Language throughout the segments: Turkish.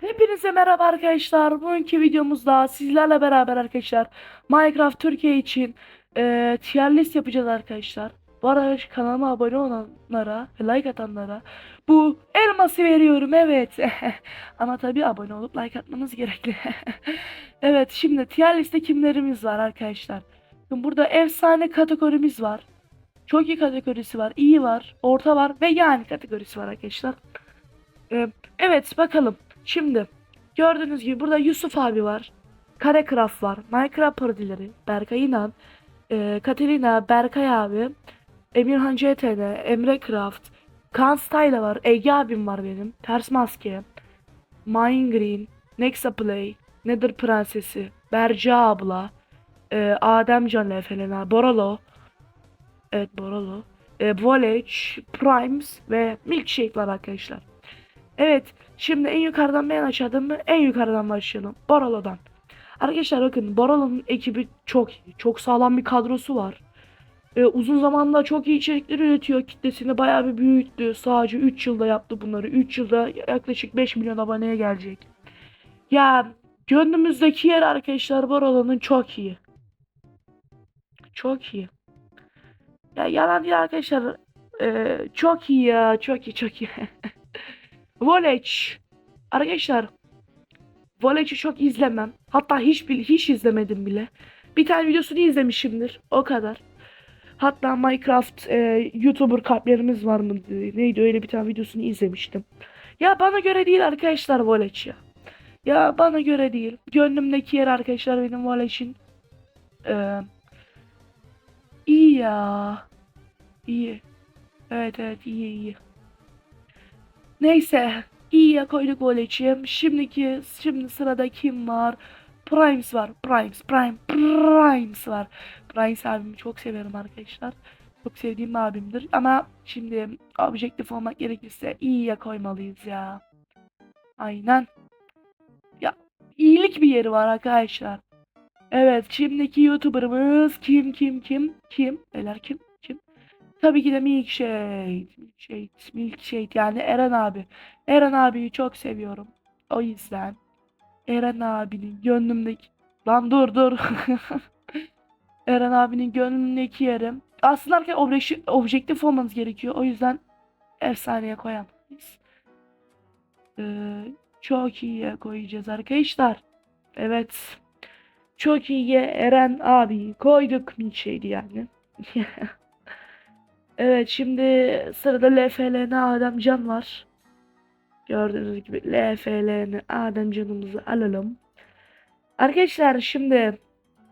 Hepinize merhaba arkadaşlar. Bugünkü videomuzda sizlerle beraber arkadaşlar Minecraft Türkiye için e, tier list yapacağız arkadaşlar. Bu arada kanalıma abone olanlara ve like atanlara bu elması veriyorum evet. Ama tabii abone olup like atmanız gerekli. evet şimdi tier liste kimlerimiz var arkadaşlar. Şimdi burada efsane kategorimiz var. Çok iyi kategorisi var. iyi var. Orta var. Ve yani kategorisi var arkadaşlar. E, evet bakalım. Şimdi gördüğünüz gibi burada Yusuf abi var. Karecraft var. Minecraft parodileri. Berkay İnan. E, Katerina, Berkay abi. Emirhan CTN, Emre Craft. Kaan Style var. Ege abim var benim. Ters Maske. Mine Green. Nexa Play. Nether Prensesi. Berca abla. E, Adem Can Felena. Boralo. Evet Boralo. E, Volage. Primes ve Milkshake var arkadaşlar. Evet. Şimdi en yukarıdan ben aşağıdan mı? En yukarıdan başlayalım. Boralo'dan. Arkadaşlar bakın Boralo'nun ekibi çok iyi. Çok sağlam bir kadrosu var. Ee, uzun zamanda çok iyi içerikler üretiyor. Kitlesini bayağı bir büyüttü. Sadece 3 yılda yaptı bunları. 3 yılda yaklaşık 5 milyon aboneye gelecek. Ya gönlümüzdeki yer arkadaşlar Boralo'nun çok iyi. Çok iyi. Ya yalan değil arkadaşlar. Ee, çok iyi ya. Çok iyi çok iyi. Volage. Arkadaşlar Voyage'i çok izlemem. Hatta hiç hiç izlemedim bile. Bir tane videosunu izlemişimdir. O kadar. Hatta Minecraft e, YouTuber kalplerimiz var mı? Neydi öyle bir tane videosunu izlemiştim. Ya bana göre değil arkadaşlar Voyage ya. Ya bana göre değil. Gönlümdeki yer arkadaşlar benim Voyage'in. E, iyi ya. İyi. Evet evet iyi iyi. Neyse. İyiye koyduk Voyage'i. Şimdiki şimdi sırada kim var? Primes var. Primes. Prime. Primes var. Primes abimi çok severim arkadaşlar. Çok sevdiğim abimdir. Ama şimdi objektif olmak gerekirse iyiye koymalıyız ya. Aynen. Ya iyilik bir yeri var arkadaşlar. Evet şimdiki YouTuber'ımız kim kim kim kim? Neler kim? Tabii ki de Milkshake. Milkshake. Milkshake yani Eren abi. Eren abiyi çok seviyorum. O yüzden Eren abinin gönlümdeki... Lan dur dur. Eren abinin gönlümdeki yerim. Aslında arkadaşlar obje- objektif olmanız gerekiyor. O yüzden efsaneye koyamayız. Ee, çok iyiye koyacağız arkadaşlar. Evet. Çok iyiye Eren abi koyduk milkshake'i yani. Evet şimdi sırada LFLN Ademcan var. Gördüğünüz gibi LFLN Ademcan'ımızı alalım. Arkadaşlar şimdi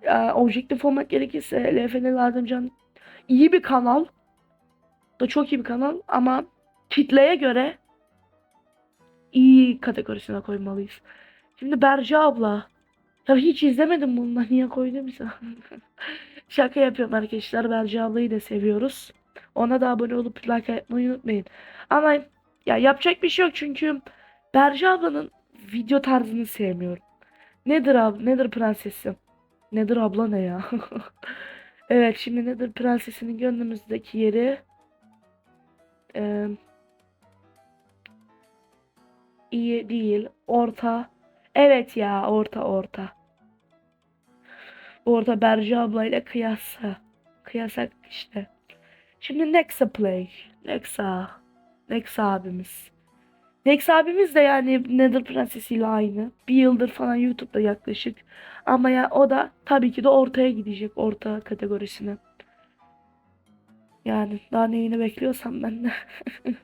e, objektif olmak gerekirse LFLN Ademcan iyi bir kanal. Da çok iyi bir kanal ama kitleye göre iyi kategorisine koymalıyız. Şimdi Berce abla. Tabii hiç izlemedim bunu. Niye koydumsa. Şaka yapıyorum arkadaşlar. Berce ablayı da seviyoruz. Ona da abone olup like atmayı unutmayın. Ama ya yapacak bir şey yok çünkü Berce ablanın video tarzını sevmiyorum. Nedir abla? Nedir prensesi? Nedir abla ne ya? evet şimdi nedir prensesinin gönlümüzdeki yeri? Ee, iyi değil. Orta. Evet ya orta orta. Orta Berce ablayla kıyasa. Kıyasak işte. Şimdi Nexa Play. Nexa. Nexa abimiz. Nexa abimiz de yani Nether Prensesi ile aynı. Bir yıldır falan YouTube'da yaklaşık. Ama ya o da tabii ki de ortaya gidecek. Orta kategorisine. Yani daha neyini bekliyorsam ben de.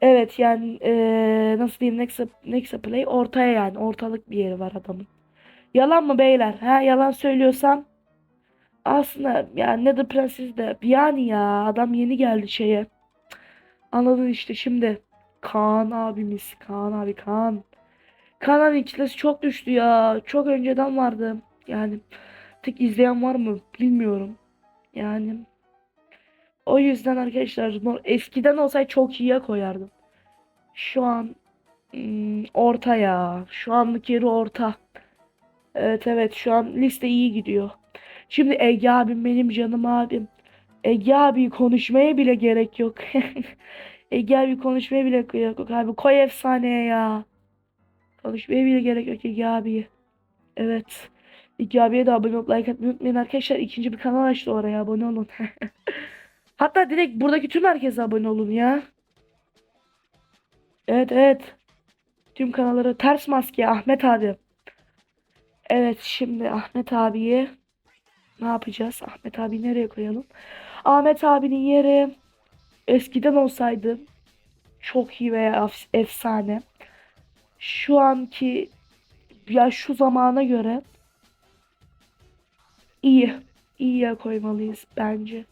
evet yani eee, nasıl diyeyim Nexa, Nexa Play ortaya yani. Ortalık bir yeri var adamın. Yalan mı beyler? Ha yalan söylüyorsam aslında yani Nether Prenses de yani ya adam yeni geldi şeye. Anladın işte şimdi. Kaan abimiz. Kaan abi Kaan. Kaan abi kitlesi çok düştü ya. Çok önceden vardı. Yani tek izleyen var mı bilmiyorum. Yani o yüzden arkadaşlar eskiden olsaydı çok iyiye koyardım. Şu an hmm, orta ya. Şu anlık yeri orta. Evet evet şu an liste iyi gidiyor. Şimdi Ege abim benim canım abim. Ege abi konuşmaya bile gerek yok. Ege abi konuşmaya bile gerek yok abi. Koy efsaneye ya. Konuşmaya bile gerek yok Ege abi. Evet. Ege abiye de abone olup like atmayı unutmayın arkadaşlar. İkinci bir kanal açtı oraya abone olun. Hatta direkt buradaki tüm herkese abone olun ya. Evet evet. Tüm kanalları ters maske Ahmet abi. Evet şimdi Ahmet abiyi ne yapacağız? Ahmet abi nereye koyalım? Ahmet abinin yeri eskiden olsaydı çok iyi veya efsane. Şu anki ya şu zamana göre iyi. İyiye koymalıyız bence.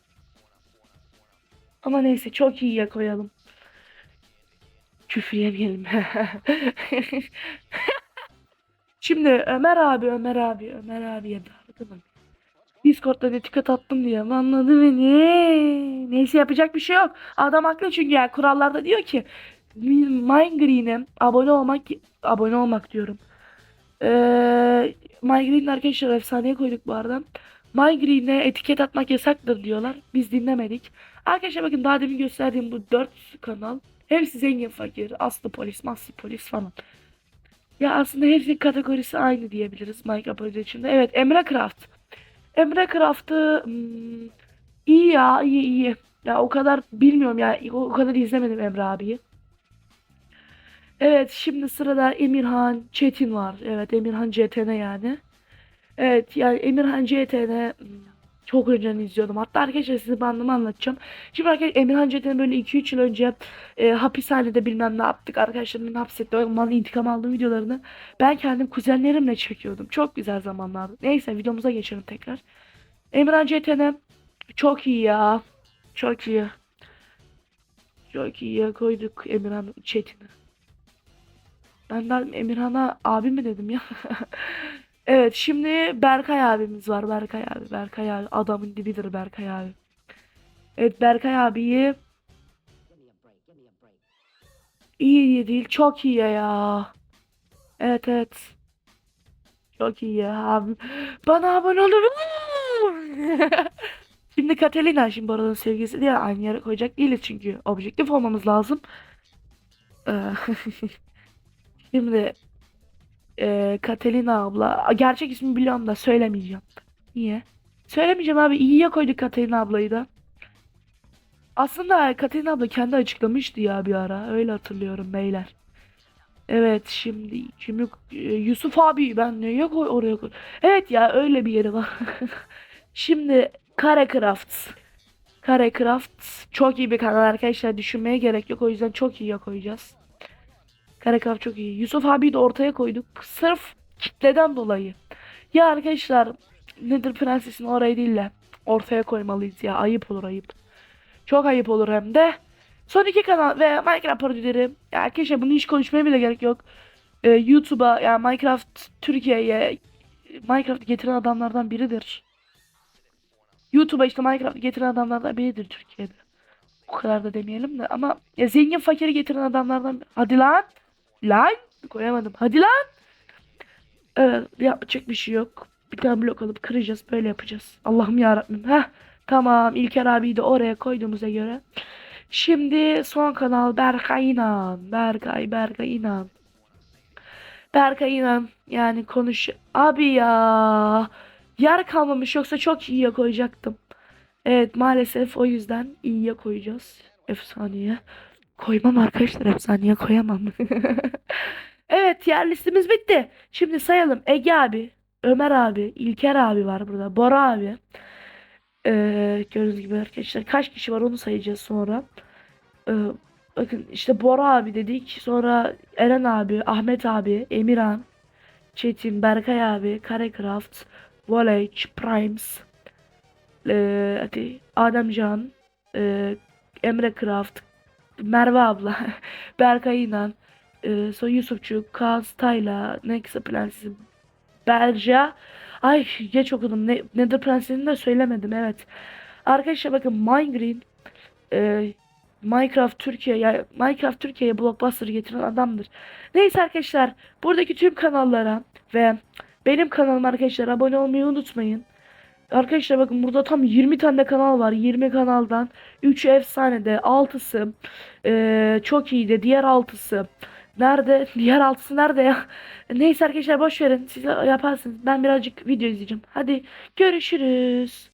Ama neyse çok iyiye koyalım. Küfür yemeyelim. Şimdi Ömer abi, Ömer abi, Ömer abiye dargınım. Discord'dan etiket attım diye mi anladı beni? Neyse yapacak bir şey yok. Adam haklı çünkü ya kurallarda diyor ki Minegreen'e abone olmak abone olmak diyorum. Ee, Minegreen arkadaşlar efsaneye koyduk bu arada. Minegreen'e etiket atmak yasaktır diyorlar. Biz dinlemedik. Arkadaşlar bakın daha demin gösterdiğim bu 4 kanal hepsi zengin fakir, aslı polis, maslı polis falan. Ya aslında hepsinin kategorisi aynı diyebiliriz Minecraft içinde. Evet Emre Craft. Emre Craft'ı hmm, iyi ya iyi iyi. Ya o kadar bilmiyorum ya o, kadar izlemedim Emre abiyi. Evet şimdi sırada Emirhan Çetin var. Evet Emirhan CTN yani. Evet yani Emirhan CTN hmm, çok önceden izliyordum. Hatta arkadaşlar size bandımı anlatacağım. Şimdi arkadaşlar Emirhan CTN böyle 2-3 yıl önce e, hapishanede bilmem ne yaptık. Arkadaşlarımın hapsetti. Onların intikam aldığım videolarını ben kendim kuzenlerimle çekiyordum. Çok güzel zamanlardı. Neyse videomuza geçelim tekrar. Emirhan CTN çok iyi ya. Çok iyi. Çok iyi koyduk Emirhan Çetin'i. Ben de Emirhan'a abi mi dedim ya. evet şimdi Berkay abimiz var. Berkay abi. Berkay abi. Adamın dibidir Berkay abi. Evet Berkay abiyi iyi iyi değil. Çok iyi ya. Evet evet. Çok iyi ya abi. Bana abone olun. Şimdi Catalina şimdi bu arada sevgilisi diye aynı yere koyacak değiliz çünkü objektif olmamız lazım. Ee, Şimdi e, Catalina abla gerçek ismi biliyorum da söylemeyeceğim. Niye? Söylemeyeceğim abi. İyiye koyduk Catalina ablayı da. Aslında Catalina abla kendi açıklamıştı ya bir ara. Öyle hatırlıyorum beyler. Evet şimdi şimdi e, Yusuf abi ben neye koy oraya koy. Evet ya öyle bir yeri var. Şimdi Karecraft. Karecraft çok iyi bir kanal arkadaşlar düşünmeye gerek yok o yüzden çok iyiye koyacağız. Karecraft çok iyi. Yusuf abi de ortaya koyduk sırf kitleden dolayı. Ya arkadaşlar nedir prensesin orayı değil de ortaya koymalıyız ya ayıp olur ayıp. Çok ayıp olur hem de. Son iki kanal ve Minecraft parodileri. Ya arkadaşlar bunu hiç konuşmaya bile gerek yok. Ee, YouTube'a yani Minecraft Türkiye'ye Minecraft getiren adamlardan biridir. YouTube'a işte Minecraft getiren adamlardan biridir Türkiye'de. O kadar da demeyelim de ama ya zengin fakiri getiren adamlardan hadi lan lan! Koyamadım. Hadi lan! Evet yapacak bir şey yok. Bir tane blok alıp kıracağız böyle yapacağız. Allah'ım yarabbim. Heh, tamam. İlker abiyi de oraya koyduğumuza göre. Şimdi son kanal Berkay İnan. Berkay Berkay İnan. Berkay İnan yani konuş. Abi ya! Yer kalmamış yoksa çok iyiye koyacaktım. Evet maalesef o yüzden iyiye koyacağız. Efsaneye. Koymam arkadaşlar efsaneye koyamam. evet yer listemiz bitti. Şimdi sayalım. Ege abi, Ömer abi, İlker abi var burada. Bora abi. Ee, gördüğünüz gibi arkadaşlar kaç kişi var onu sayacağız sonra. Ee, bakın işte Bora abi dedik. Sonra Eren abi, Ahmet abi, Emirhan, Çetin, Berkay abi, Karecraft, Volage, Primes, ee, hadi e, Emre Craft, Merve abla, Berkay İnan, e, sonra Yusufçuk, Kaan Stayla, Nexa Prenses, Berca. Ay geç okudum. Ne, Nether Prensesini de söylemedim evet. Arkadaşlar bakın Minegreen e, Minecraft Türkiye yani Minecraft Türkiye'ye blockbuster getiren adamdır. Neyse arkadaşlar buradaki tüm kanallara ve benim kanalıma arkadaşlar abone olmayı unutmayın. Arkadaşlar bakın burada tam 20 tane kanal var. 20 kanaldan 3'ü efsanede, 6'sı eee çok iyiydi. Diğer 6'sı Nerede? Diğer altısı nerede ya? Neyse arkadaşlar boş verin. Siz yaparsınız. Ben birazcık video izleyeceğim. Hadi görüşürüz.